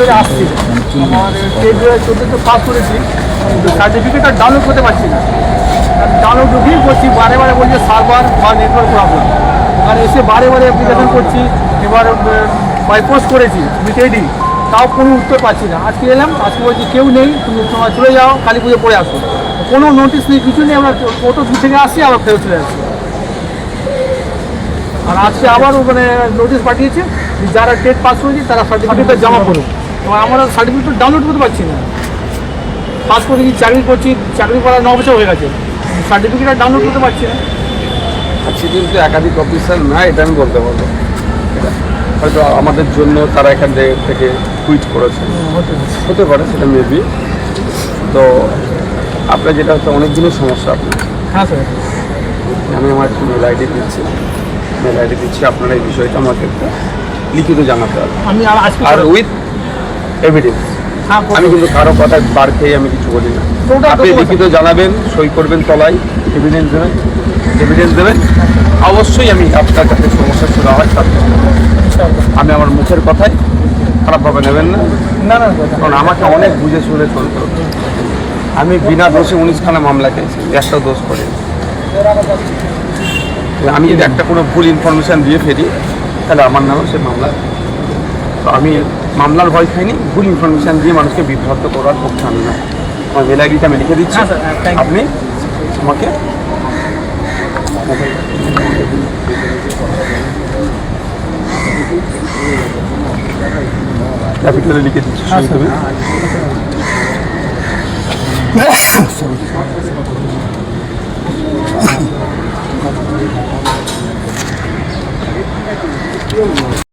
ধরে আসছি। আমার চোদ্দোতে পাস করেছি, কিন্তু সার্টিফিকেটটা ডাউনলোড করতে পারছি না। ডাউনলোড যদিও করছি, বারে বারে বলছে সার্ভার বা নেটওয়ার্ক প্রবলেম আর এসে বারে বারে অ্যাপ্লিকেশন করছি, এবার বাই পোস্ট করেছি বিটেডি তাও কোনো উত্তর পাচ্ছি না। আজকে এলাম, আজকে বলছি কেউ নেই, তুমি তোমার চলে যাও, কালী পুজো পরে আসো। কোনো নোটিশ নেই, কিছু নেই, আমরা অটো দূর থেকে আসছি, আবার ফেরত চলে আসছি। আর আজকে আবারও মানে নোটিশ পাঠিয়েছে যারা টেট পাস করেছে, তারা সার্টিফিকেটটা জমা করুন এবার আমরা সার্টিফিকেট ডাউনলোড করতে পারছি না। পাস করে কি চাকরি করছি চাকরি করার ন বছর হয়ে গেছে। সার্টিফিকেটটা ডাউনলোড করতে পারছি না। আজকে কিন্তু একাধিক অফিসার না এটা আমি বলতে পারব। হয়তো আমাদের জন্য তারা এখান থেকে- টুইট করেছে। হতে পারে। সেটা মেবি তো আপনার যেটা হচ্ছে অনেক দিনের সমস্যা আপনার। হ্যাঁ স্যার। আমি আমার একটু মেল আইডি দিচ্ছি। মেল আইডি দিচ্ছি আপনারা এই বিষয়টা আমাকে একটু লিখিত জানাতে হবে। আমি আর আর উইথ এভিডেন্স হ্যাঁ আমি কিন্তু কারও কথা বার খেয়ে আমি কিছু বলি না। আপনি লিখিত জানাবেন সই করবেন তলায় এভিডেন্স দেবেন এভিডেন্স দেবেন। অবশ্যই আমি আপনার কাছে সমস্যা শুরু হয় তার আমি আমার মুখের কথাই খারাপভাবে নেবেন না। না না কারণ আমাকে অনেক বুঝে শুনে চলতে হতো আমি বিনা দোষে উনিশখানা মামলা খেয়েছি একটা দোষ করে। আমি যদি একটা কোনো ভুল ইনফরমেশান দিয়ে ফেলি তাহলে আমার নামে সে মামলা তো আমি মামলার ভয় খাইনি ভুল ইনফরমেশান দিয়ে মানুষকে বিভ্রান্ত করার পক্ষে আমি না। আমার মেল আইডিটা আমি লিখে দিচ্ছি। হ্যাঁ, হ্যাঁ. আপনি আমাকে ক্যাপিটালে লিখে দিচ্ছি হবে